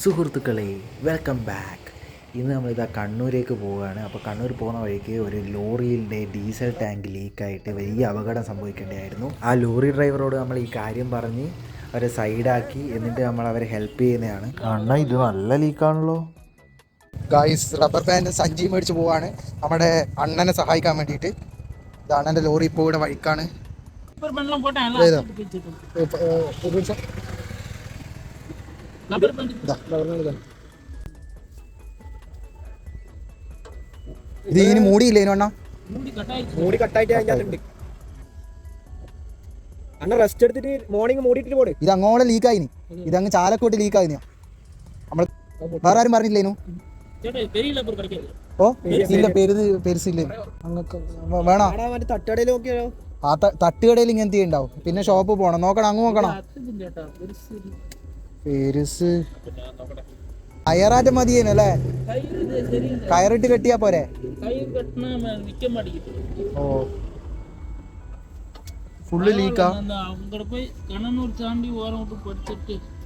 സുഹൃത്തുക്കളെ welcome back ഇന്ന് നമ്മളിതാ കണ്ണൂരേക്ക് പോവുകയാണ്. അപ്പോൾ കണ്ണൂർ പോകുന്ന വഴിക്ക് ഒരു ലോറിയിലെ ഡീസൽ ടാങ്ക് ലീക്കായിട്ട് വലിയ അപകടം സംഭവിക്കേണ്ടതായിരുന്നു ആ ലോറി ഡ്രൈവറോട് നമ്മൾ ഈ കാര്യം പറഞ്ഞ് അവരെ സൈഡാക്കി എന്നിട്ട് നമ്മൾ അവരെ ഹെൽപ്പ് ചെയ്യുന്നതാണ്. അണ്ണ ഇത് നല്ല ലീക്കാണല്ലോ. ഗായ്സ് റബ്ബർ ബാൻഡ് സഞ്ചി മേടിച്ച് പോവാണ്. നമ്മുടെ അണ്ണനെ സഹായിക്കാൻ വേണ്ടിയിട്ട്. ഇത് അണ്ണന്റെ ലോറി ഇപ്പോൾ ഇവിടെ വഴിക്കാണ്. ഒരു നിമിഷം. ഇത്. ഇതിന് മൂടിയില്ലേ മൂടി കട്ടായിട്ട് റെസ്റ്റ് എടുത്തിട്ട് മോർണിംഗ് മൂടിയിട്ട് പോട്. ഇത് അങ്ങോളം ലീക്കായി ഇതങ്ങ് ചാലക്കോട്ട് ലീക്കായി നമ്മൾ വേറെ ആരും പറഞ്ഞില്ലേനു ഓ ഇല്ല പേര്. പെരുസില്ലേ വേണോ? തട്ടുകടയിൽ ആ തട്ടുകടയിൽ ഇങ്ങനെ ഉണ്ടാവും പിന്നെ ഷോപ്പ് പോണം. നോക്കണം അങ്ങ് നോക്കണം. പേരിസ്. അയറാറ്റം മതിയേനു അല്ലേ കയറിട്ട് കെട്ടിയാ പോരെ? ഓ. ഫുള്ള് ലീക്കാ?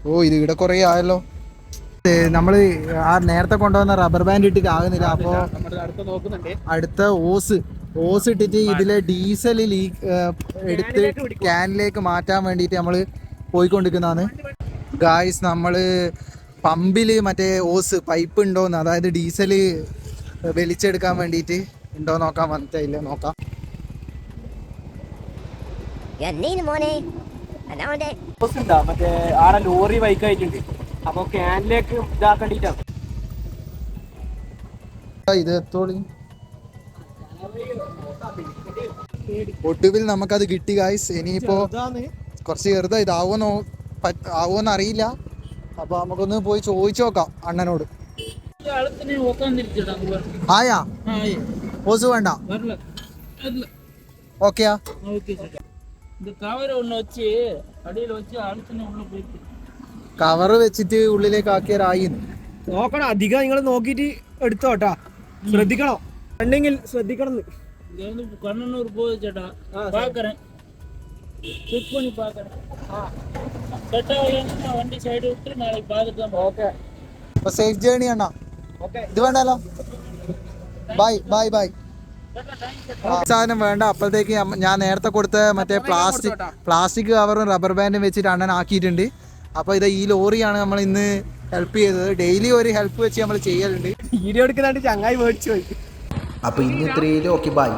ഓ ഇത് ഇവിടെ കൊറേ ആയല്ലോ. നമ്മൾ ആ നേരത്തെ കൊണ്ടുവന്ന റബ്ബർ ബാൻഡ് ഇട്ടിട്ട് ആകുന്നില്ല. അപ്പോ അടുത്ത ഓസ്. ഓസ് ഇട്ടിട്ട് ഇതിലെ ഡീസൽ ലീക്ക് എടുത്ത് ക്യാനിലേക്ക് മാറ്റാൻ വേണ്ടിയിട്ട് നമ്മൾ പോയിക്കൊണ്ടിരിക്കുന്നതാണ്. ഗായ്സ് നമ്മൾ പമ്പിൽ മറ്റേ ഓസ് പൈപ്പ് ഉണ്ടോന്ന് അതായത് ഡീസൽ വലിച്ചെടുക്കാൻ വേണ്ടിയിട്ട് ഉണ്ടോ നോക്കാൻ വന്നിട്ടില്ല നോക്കാം. ഉണ്ടാ മറ്റേ ആടെ ലോറി ബൈക്ക് ആയിട്ടുണ്ട്. അപ്പൊ ക്യാനിലേക്ക് ഇതാക്കണ്ടിട്ടാണ് ഇത് എത്തോളി? ഒടുവിൽ നമുക്കത് കിട്ടി ഗായ്സ് ഇനിയിപ്പോ കുറച്ച് ചെറുതാ ഇതാവോന്നോ ആവുമെന്ന് അറിയില്ല അപ്പൊ നമുക്കൊന്ന് പോയി ചോദിച്ചു നോക്കാം അണ്ണനോട്. ആയാ? പോസ് വേണ്ട. ഓക്കെയാ? കവറ് വെച്ചിട്ട് ഉള്ളിലേക്ക് ആക്കിയ റായിന്ന് നോക്കണം അധികം നിങ്ങൾ നോക്കിട്ട് എടുത്തോട്ടാ. ശ്രദ്ധിക്കണോ. ഉണ്ടെങ്കിൽ ശ്രദ്ധിക്കണം. കണ്ണൂർ പോയി ചേട്ടാ പാക്കറേ ചെക്ക് പണി പാക്കറേ സെറ്റ് വണ്ടി സൈഡ് വിട്ട് നാളെ ഭാഗത്ത് ഓക്കെ അപ്പൊ സേഫ് ജേണി അണ്ണാ. ഇത് വേണ്ടല്ലോ. ബൈ ബൈ ബൈ സാധനം വേണ്ട. അപ്പോഴത്തേക്ക് ഞാൻ നേരത്തെ കൊടുത്ത മറ്റേ പ്ലാസ്റ്റിക് പ്ലാസ്റ്റിക് കവറും റബ്ബർ ബാൻഡും വെച്ചിട്ട് അണ്ണൻ ആക്കിയിട്ടുണ്ട്. അപ്പോൾ ഇത് ഈ ലോറിയാണ് നമ്മൾ ഇന്ന് ഹെൽപ്പ് ചെയ്തത്. ഡെയിലി ഒരു ഹെൽപ്പ് വെച്ച് നമ്മൾ ചെയ്യലുണ്ട്. വീഡിയോ എടുക്കുന്നുണ്ട് ചങ്ങായി മേടിച്ചു പോയി. അപ്പോൾ ഇന്ന് ഇത്രയിലും ഓക്കെ ബൈ